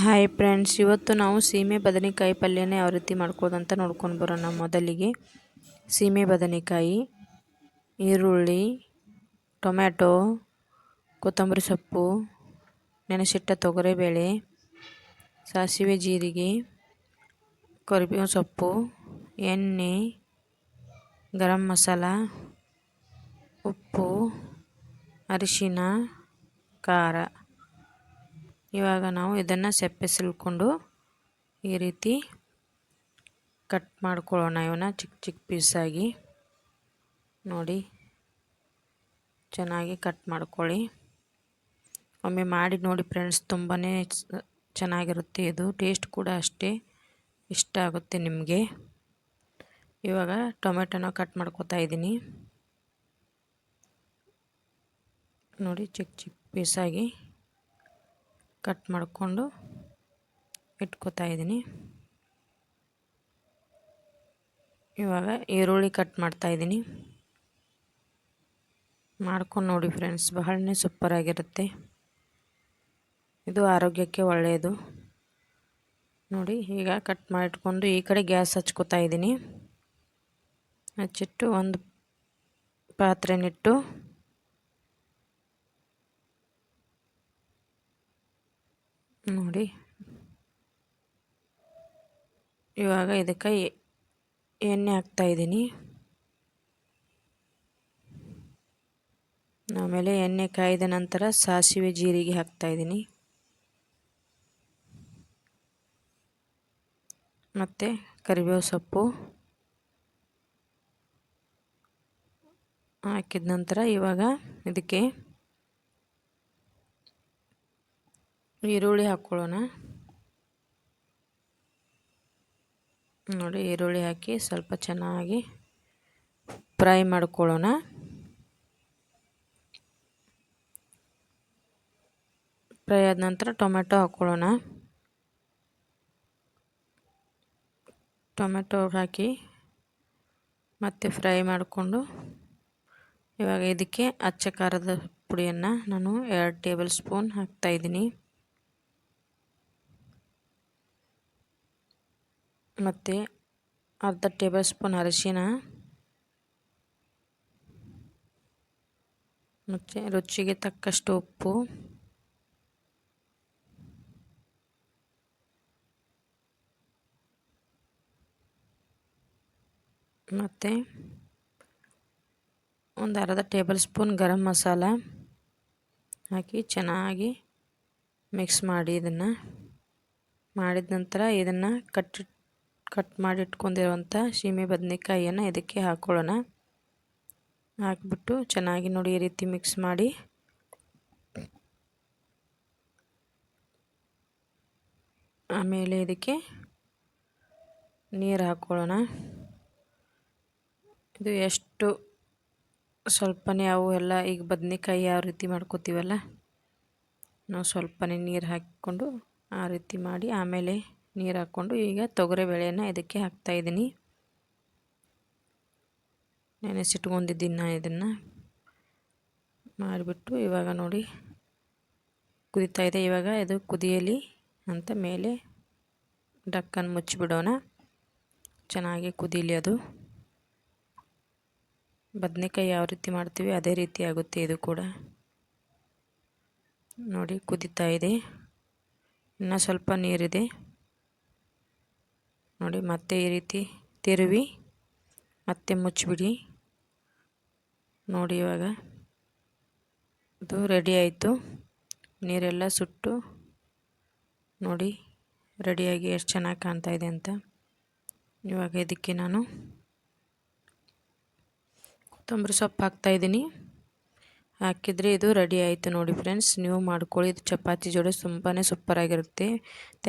Hi friends ಇವತ್ತು ನಾವು ಸೀಮೆ ಬದನೆಕಾಯಿ ಪಲ್ಯನ ಯಾವ ರೀತಿ ಮಾಡ್ಕೋದಂತ ನೋಡ್ಕೊಂಡು ಬರೋಣ ಮೊದಲಿಗೆ. ಸೀಮೆ ಬದನೆಕಾಯಿ, ಈರುಳ್ಳಿ, ಟೊಮ್ಯಾಟೊ, ಕೊತ್ತಂಬರಿ ಸೊಪ್ಪು, ನೆನೆಸಿಟ್ಟ ತೊಗರಿಬೇಳೆ, ಸಾಸಿವೆ ಜೀರಿಗೆ ಕರಿಬೇವು ಸೊಪ್ಪು, ಎಣ್ಣೆ, ಗರಂ ಮಸಾಲ, ಉಪ್ಪು, ಅರಿಶಿನ, ಖಾರ. ಇವಾಗ ನಾವು ಇದನ್ನು ಸೆಪ್ಪೆ ಸಿಲ್ಕೊಂಡು ಈ ರೀತಿ ಕಟ್ ಮಾಡ್ಕೊಳ್ಳೋಣ. ಇವನ್ನ ಚಿಕ್ಕ ಚಿಕ್ಕ ಪೀಸಾಗಿ ನೋಡಿ. ಚೆನ್ನಾಗಿ ಕಟ್ ಮಾಡ್ಕೊಳ್ಳಿ. ಒಮ್ಮೆ ಮಾಡಿ ನೋಡಿ ಫ್ರೆಂಡ್ಸ್ ತುಂಬಾ ಚೆನ್ನಾಗಿರುತ್ತೆ ಇದು. ಟೇಸ್ಟ್ ಕೂಡ ಅಷ್ಟೇ ಇಷ್ಟ ಆಗುತ್ತೆ ನಿಮಗೆ. ಇವಾಗ ಟೊಮೆಟೊನ ಕಟ್ ಮಾಡ್ಕೊತಾ ಇದ್ದೀನಿ. ನೋಡಿ ಚಿಕ್ಕ ಚಿಕ್ಕ ಪೀಸಾಗಿ ಕಟ್ ಮಾಡಿಕೊಂಡು ಇಟ್ಕೋತಾ ಇದ್ದೀನಿ. ಇವಾಗ ಈರುಳ್ಳಿ ಕಟ್ ಮಾಡ್ತಾ ಇದ್ದೀನಿ. ಮಾಡ್ಕೊಂಡು ನೋಡಿ ಫ್ರೆಂಡ್ಸ್, ಬಹಳನೇ ಸೂಪರಾಗಿರುತ್ತೆ ಇದು ಆರೋಗ್ಯಕ್ಕೆ ಒಳ್ಳೆಯದು. ನೋಡಿ, ಈಗ ಕಟ್ ಮಾಡಿಟ್ಕೊಂಡು ಈ ಕಡೆ ಗ್ಯಾಸ್ ಹಚ್ಕೋತಾ ಇದ್ದೀನಿ. ಹಚ್ಚಿಟ್ಟು ಒಂದು ಪಾತ್ರೆನಿಟ್ಟು ನೋಡಿ. ಇವಾಗ ಇದಕ್ಕೆ ಎಣ್ಣೆ ಹಾಕ್ತಾಯಿದ್ದೀನಿ ಆಮೇಲೆ ಎಣ್ಣೆ ಕಾಯ್ದ ನಂತರ ಸಾಸಿವೆ ಜೀರಿಗೆ ಹಾಕ್ತಾಯಿದ್ದೀನಿ ಮತ್ತು ಕರಿಬೇವು ಸೊಪ್ಪು ಹಾಕಿದ ನಂತರ ಇವಾಗ ಇದಕ್ಕೆ ಈರುಳ್ಳಿ ಹಾಕ್ಕೊಳ್ಳೋಣ. ನೋಡಿ, ಈರುಳ್ಳಿ ಹಾಕಿ ಸ್ವಲ್ಪ ಚೆನ್ನಾಗಿ ಫ್ರೈ ಮಾಡ್ಕೊಳ್ಳೋಣ. ಫ್ರೈ ಆದ ನಂತರ ಟೊಮೆಟೊ ಹಾಕ್ಕೊಳ್ಳೋಣ. ಟೊಮೆಟೊ ಹಾಕಿ ಮತ್ತೆ ಫ್ರೈ ಮಾಡಿಕೊಂಡು ಇವಾಗ ಇದಕ್ಕೆ ಅಚ್ಚ ಖಾರದ ಪುಡಿಯನ್ನು ನಾನು ಎರಡು ಟೇಬಲ್ ಸ್ಪೂನ್ ಹಾಕ್ತಾಯಿದ್ದೀನಿ ಮತ್ತು ಅರ್ಧ ಟೇಬಲ್ ಸ್ಪೂನ್ ಅರಿಶಿನ ಮತ್ತು ರುಚಿಗೆ ತಕ್ಕಷ್ಟು ಉಪ್ಪು, ಮತ್ತು ಒಂದು ಅರ್ಧ ಟೇಬಲ್ ಸ್ಪೂನ್ ಗರಂ ಮಸಾಲ ಹಾಕಿ ಚೆನ್ನಾಗಿ ಮಿಕ್ಸ್ ಮಾಡಿ ಇದನ್ನು. ಮಾಡಿದ ನಂತರ ಇದನ್ನು ಕಟ್ಟಿ ಕಟ್ ಮಾಡಿ ಇಟ್ಕೊಂಡಿರುವಂಥ ಸೀಮೆ ಬದನೆಕಾಯಿಯನ್ನು ಇದಕ್ಕೆ ಹಾಕ್ಕೊಳ್ಳೋಣ ಹಾಕ್ಬಿಟ್ಟು ಚೆನ್ನಾಗಿ ನೋಡಿ ಈ ರೀತಿ ಮಿಕ್ಸ್ ಮಾಡಿ. ಆಮೇಲೆ ಇದಕ್ಕೆ ನೀರು ಹಾಕ್ಕೊಳ್ಳೋಣ ಇದು ಎಷ್ಟು ಸ್ವಲ್ಪನೇ ಅವು ಎಲ್ಲ ಈಗ ಬದನೆಕಾಯಿ ಯಾವ ರೀತಿ ಮಾಡ್ಕೋತೀವಲ್ಲ, ನಾವು ಸ್ವಲ್ಪನೇ ನೀರು ಹಾಕಿಕೊಂಡು ಆ ರೀತಿ ಮಾಡಿ ಆಮೇಲೆ ನೀರು ಹಾಕ್ಕೊಂಡು ಈಗ ತೊಗರಿಬೇಳೆನ ಇದಕ್ಕೆ ಹಾಕ್ತಾಯಿದ್ದೀನಿ ನೆನೆಸಿಟ್ಕೊಂಡಿದ್ದೀನಿ ನಾನು ಇದನ್ನು ಮಾಡಿಬಿಟ್ಟು ಇವಾಗ ನೋಡಿ ಕುದೀತಾ ಇದೆ. ಇವಾಗ ಇದು ಕುದಿಯಲಿ ಅಂತ ಮೇಲೆ ಡಕ್ಕನ್ನು ಮುಚ್ಚಿಬಿಡೋಣ. ಚೆನ್ನಾಗಿ ಕುದೀಲಿ ಅದು. ಬದನೆಕಾಯಿ ಯಾವ ರೀತಿ ಮಾಡ್ತೀವಿ ಅದೇ ರೀತಿ ಆಗುತ್ತೆ ಇದು ಕೂಡ. ನೋಡಿ ಕುದೀತಾ ಇದೆ. ಇನ್ನೂ ಸ್ವಲ್ಪ ನೀರಿದೆ. ನೋಡಿ, ಮತ್ತೆ ಈ ರೀತಿ ತಿರುವಿ, ಮತ್ತೆ ಮುಚ್ಚಿಬಿಡಿ. ನೋಡಿ ಇವಾಗ, ಇದು ರೆಡಿ ಆಯಿತು. ನೀರೆಲ್ಲ ಸುಟ್ಟು, ನೋಡಿ ರೆಡಿಯಾಗಿ ಎಷ್ಟು ಚೆನ್ನಾಗಿ ಕಾಣ್ತಾ ಇದೆ ಅಂತ. ಇವಾಗ ಇದಕ್ಕೆ ನಾನು ಕೊತ್ತಂಬರಿ ಸೊಪ್ಪು ಹಾಕ್ತಾಯಿದ್ದೀನಿ ಹಾಕಿದರೆ ಇದು ರೆಡಿ ಆಯಿತು ನೋಡಿ ಫ್ರೆಂಡ್ಸ್ ನೀವು ಮಾಡ್ಕೊಳ್ಳಿ, ಇದು ಚಪಾತಿ ಜೋಡಿ ತುಂಬಾ ಸೂಪರಾಗಿರುತ್ತೆ ಥ್ಯಾಂಕ್